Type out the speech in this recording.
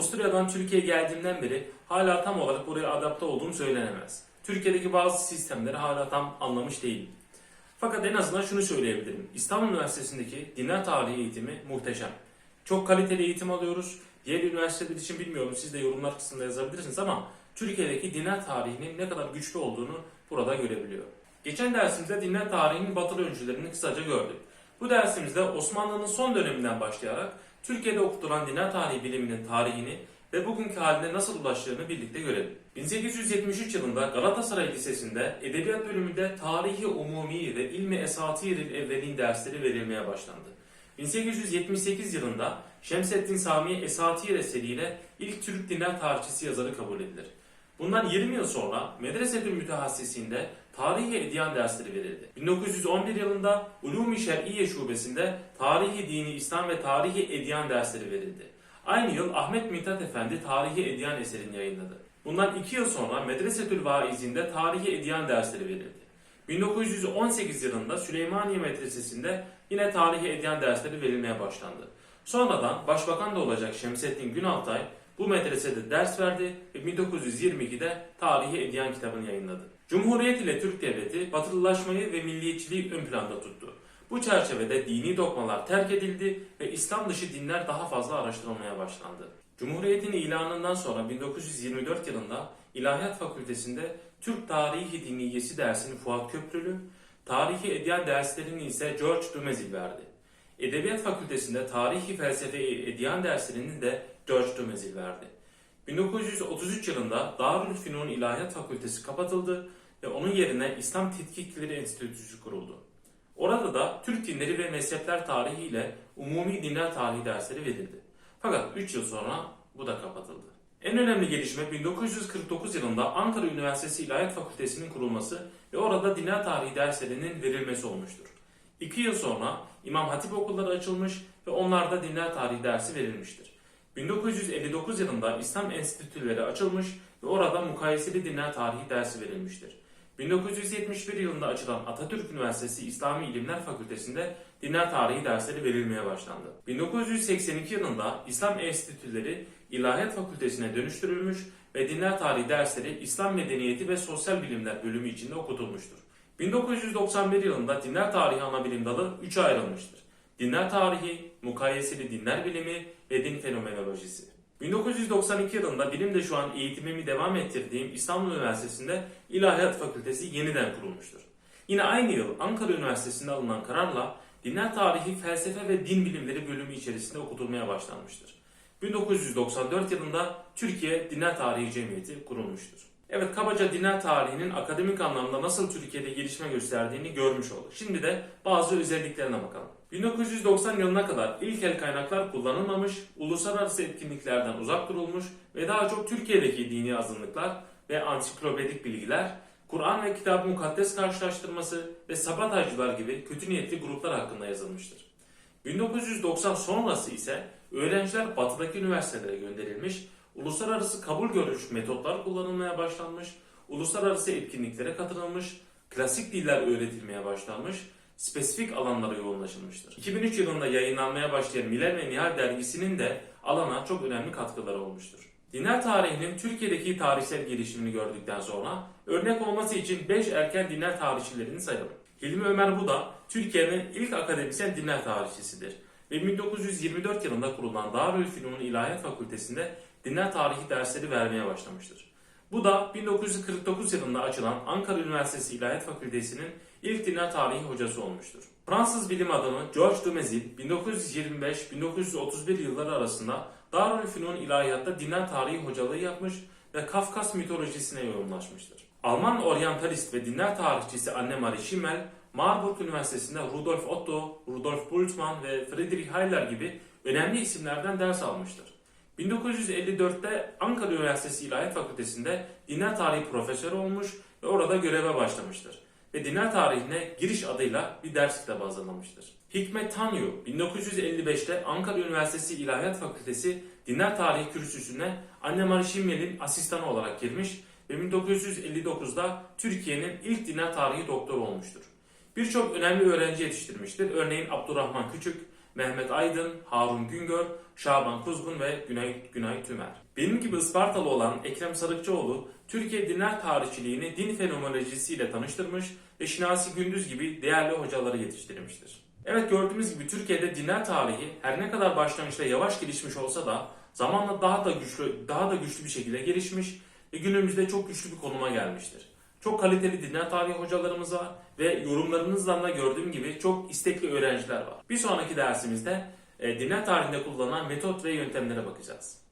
Avusturya'dan Türkiye'ye geldiğimden beri hala tam olarak buraya adapte olduğum söylenemez. Türkiye'deki bazı sistemleri hala tam anlamış değilim. Fakat en azından şunu söyleyebilirim. İstanbul Üniversitesi'ndeki dinler tarihi eğitimi muhteşem. Çok kaliteli eğitim alıyoruz. Diğer üniversiteler için bilmiyorum siz de yorumlar kısmında yazabilirsiniz ama Türkiye'deki dinler tarihinin ne kadar güçlü olduğunu burada görebiliyor. Geçen dersimizde dinler tarihinin batılı öncülerini kısaca gördük. Bu dersimizde Osmanlı'nın son döneminden başlayarak Türkiye'de okutulan dinler tarihi biliminin tarihini ve bugünkü haline nasıl ulaştığını birlikte görelim. 1873 yılında Galatasaray Lisesi'nde Edebiyat bölümünde Tarihi Umumi ve İlmi Esatiril Evvelin dersleri verilmeye başlandı. 1878 yılında Şemseddin Sami Esatir eseriyle ilk Türk dinler tarihçisi yazarı kabul edilir. Bundan 20 yıl sonra Medresetül Mütehassisinde Tarihi Ediyan dersleri verildi. 1911 yılında Ulûm-i Şer'iye Şubesi'nde Tarihi Dini İslam ve Tarihi Ediyan dersleri verildi. Aynı yıl Ahmet Mithat Efendi Tarihi Ediyan eserini yayınladı. Bundan 2 yıl sonra Medresetül Vaizinde Tarihi Ediyan dersleri verildi. 1918 yılında Süleymaniye Medresesi'nde yine Tarihi Ediyan dersleri verilmeye başlandı. Sonradan Başbakan da olacak Şemsettin Günaltay bu medresede ders verdi ve 1922'de Tarihi Ediyan kitabını yayınladı. Cumhuriyet ile Türk Devleti batılılaşmayı ve milliyetçiliği ön planda tuttu. Bu çerçevede dini dokmalar terk edildi ve İslam dışı dinler daha fazla araştırılmaya başlandı. Cumhuriyetin ilanından sonra 1924 yılında İlahiyat Fakültesi'nde Türk Tarihi Diniyesi dersini Fuat Köprülü, Tarihi Ediyan derslerini ise George Dumezil verdi. Edebiyat Fakültesi'nde Tarihi Felsefe Ediyan derslerini de George Dumezil verdi. 1933 yılında Darülfünun İlahiyat Fakültesi kapatıldı ve onun yerine İslam Tetkikleri Enstitüsü kuruldu. Orada da Türk dinleri ve mezhepler tarihi ile umumi dinler tarihi dersleri verildi. Fakat 3 yıl sonra bu da kapatıldı. En önemli gelişme 1949 yılında Ankara Üniversitesi İlahiyat Fakültesi'nin kurulması ve orada dinler tarihi derslerinin verilmesi olmuştur. 2 yıl sonra İmam Hatip okulları açılmış ve onlarda dinler tarihi dersi verilmiştir. 1959 yılında İslam enstitüleri açılmış ve orada mukayeseli dinler tarihi dersi verilmiştir. 1971 yılında açılan Atatürk Üniversitesi İslami İlimler Fakültesi'nde dinler tarihi dersleri verilmeye başlandı. 1982 yılında İslam Enstitüleri İlahiyat Fakültesine dönüştürülmüş ve dinler tarihi dersleri İslam Medeniyeti ve Sosyal Bilimler bölümü içinde okutulmuştur. 1991 yılında dinler tarihi ana bilim dalı 3'e ayrılmıştır. Dinler tarihi, mukayeseli dinler bilimi ve din fenomenolojisi. 1992 yılında de şu an eğitimimi devam ettirdiğim İstanbul Üniversitesi'nde İlahiyat Fakültesi yeniden kurulmuştur. Yine aynı yıl Ankara Üniversitesi'nde alınan kararla dinler tarihi, felsefe ve din bilimleri bölümü içerisinde okutulmaya başlanmıştır. 1994 yılında Türkiye Dinler Tarihi Cemiyeti kurulmuştur. Evet kabaca dinler tarihinin akademik anlamda nasıl Türkiye'de gelişme gösterdiğini görmüş olduk. Şimdi de bazı özelliklerine bakalım. 1990 yılına kadar ilkel kaynaklar kullanılmamış, uluslararası etkinliklerden uzak durulmuş ve daha çok Türkiye'deki dini azınlıklar ve ansiklopedik bilgiler, Kur'an ve Kitab-ı Mukaddes karşılaştırması ve sabotajcılar gibi kötü niyetli gruplar hakkında yazılmıştır. 1990 sonrası ise öğrenciler batıdaki üniversitelere gönderilmiş, uluslararası kabul görmüş metotlar kullanılmaya başlanmış, uluslararası etkinliklere katılılmış, klasik diller öğretilmeye başlanmış, spesifik alanlara yoğunlaşılmıştır. 2003 yılında yayınlanmaya başlayan Milal ve Nihal dergisinin de alana çok önemli katkıları olmuştur. Dinler tarihinin Türkiye'deki tarihsel gelişimini gördükten sonra örnek olması için 5 erken dinler tarihçilerini sayalım. Hilmi Ömer Buda, Türkiye'nin ilk akademisyen dinler tarihçisidir ve 1924 yılında kurulan Darülfünun İlahiyat Fakültesi'nde dinler tarihi dersleri vermeye başlamıştır. Bu da 1949 yılında açılan Ankara Üniversitesi İlahiyat Fakültesi'nin ilk dinler tarihi hocası olmuştur. Fransız bilim adamı Georges Dumezil 1925-1931 yılları arasında Darülfünun İlahiyat'ta dinler tarihi hocalığı yapmış ve Kafkas mitolojisine yoğunlaşmıştır. Alman oryantalist ve dinler tarihçisi Annemarie Schimmel, Marburg Üniversitesi'nde Rudolf Otto, Rudolf Bultmann ve Friedrich Hayler gibi önemli isimlerden ders almıştır. 1954'te Ankara Üniversitesi İlahiyat Fakültesi'nde dinler tarihi profesörü olmuş ve orada göreve başlamıştır. Ve dinler tarihine giriş adıyla bir ders kitabı hazırlamıştır. Hikmet Tanyu 1955'te Ankara Üniversitesi İlahiyat Fakültesi Dinler Tarihi Kürsüsü'ne Anne Şimmel'in asistanı olarak girmiş ve 1959'da Türkiye'nin ilk dinler tarihi doktoru olmuştur. Birçok önemli öğrenci yetiştirmiştir. Örneğin Abdurrahman Küçük, Mehmet Aydın, Harun Güngör, Şaban Kuzgun ve Günay, Günay Tümer. Benim gibi Ispartalı olan Ekrem Sarıkçıoğlu, Türkiye dinler tarihçiliğini din fenomenolojisiyle tanıştırmış ve Şinasi Gündüz gibi değerli hocaları yetiştirmiştir. Evet gördüğümüz gibi Türkiye'de dinler tarihi her ne kadar başlangıçta yavaş gelişmiş olsa da zamanla daha da güçlü daha da güçlü bir şekilde gelişmiş ve günümüzde çok güçlü bir konuma gelmiştir. Çok kaliteli dinler tarihi hocalarımız var ve yorumlarınızdan da gördüğüm gibi çok istekli öğrenciler var. Bir sonraki dersimizde e, dinler tarihinde kullanılan metot ve yöntemlere bakacağız.